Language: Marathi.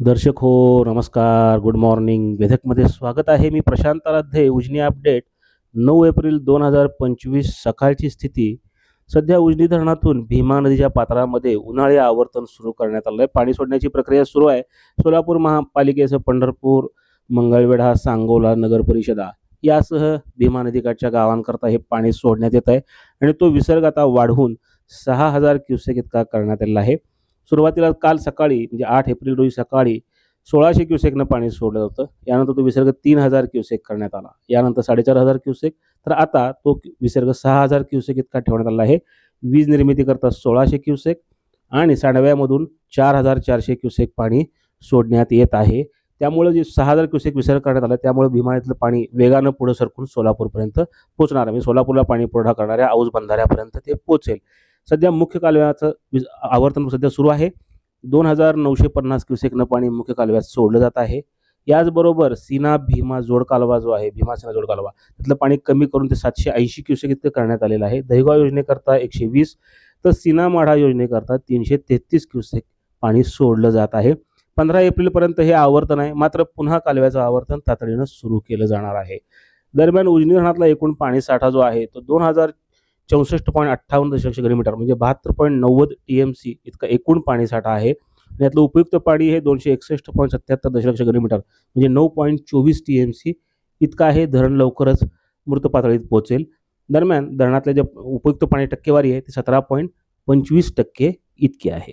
दर्शक हो नमस्कार गुड मॉर्निंग वेधकमध्ये स्वागत आहे मी प्रशांत आराध्ये उजनी अपडेट. नऊ एप्रिल दोन हजार पंचवीस सकाळची स्थिती. सध्या उजनी धरणातून भीमा नदीच्या पात्रामध्ये उन्हाळी आवर्तन सुरू करण्यात आलं आहे पाणी सोडण्याची प्रक्रिया सुरू आहे. सोलापूर महापालिकेचं पंढरपूर मंगळवेढा सांगोला नगर परिषदा यासह भीमा नदीकाठच्या गावांकरता हे पाणी सोडण्यात येत आहे. आणि तो विसर्ग आता वाढवून सहा हजार क्युसेक इतका करण्यात आलेला आहे. सुरुवातीला काल सकाळी म्हणजे आठ एप्रिल रोजी सकाळी सोळाशे क्युसेकनं पाणी सोडलं होतं. यानंतर तो विसर्ग तीन हजार क्युसेक करण्यात आला. यानंतर साडेचार हजार क्युसेक. तर आता तो विसर्ग सहा हजार क्युसेक इतका ठेवण्यात आला आहे. वीज निर्मितीकरता सोळाशे क्युसेक आणि सांडव्यामधून चार हजार चारशे क्युसेक पाणी सोडण्यात येत आहे. त्यामुळे जे सहा हजार क्युसेक विसर्ग करण्यात आला त्यामुळे भीमा पाणी वेगानं पुढं सरकून सोलापूरपर्यंत पोहोचणार आहे. म्हणजे सोलापूरला पाणी पुरवठा करणाऱ्या औज बंधाऱ्यापर्यंत ते पोहोचेल सध्या मुख्य कालव्याचं आवर्तन सध्या सुरू आहे. दोन हजार नऊशे पन्नास क्युसेकनं पाणी मुख्य कालव्यात सोडलं जात आहे. याचबरोबर सीना भीमा जोड कालवा जो आहे भीमा सीना जोड कालवा त्यातलं पाणी कमी करून ते सातशे ऐंशी क्युसेक इतकं करण्यात आलेलं आहे. दहिगाव योजनेकरता एकशे वीस तर सीना माढा योजनेकरता तीनशे तेहतीस क्युसेक पाणी सोडलं जात आहे. पंधरा एप्रिलपर्यंत हे आवर्तन आहे मात्र पुन्हा कालव्याचं आवर्तन तातडीनं सुरू केलं जाणार आहे. दरम्यान उजनी धरणातला एकूण पाणी साठा जो आहे तो दोन हजार चौसष्ट पॉईंट अठ्ठावन्न दशलक्ष घनमीटर म्हणजे बहात्तर पॉईंट नव्वद टी एम सी इतका एकूण पाणी साठा आहे. आणि यातलं उपयुक्त पाणी हे दोनशे एकसष्ट पॉईंट सत्याहत्तर दशलक्ष घनमीटर म्हणजे नऊ पॉईंट चोवीस टी एम सी इतका आहे. धरण लवकरच मृत पातळीत पोहोचेल. दरम्यान धरणातल्या ज्या उपयुक्त पाणी टक्केवारी आहे ती सतरा पॉईंट पंचवीस टक्के इतकी आहे.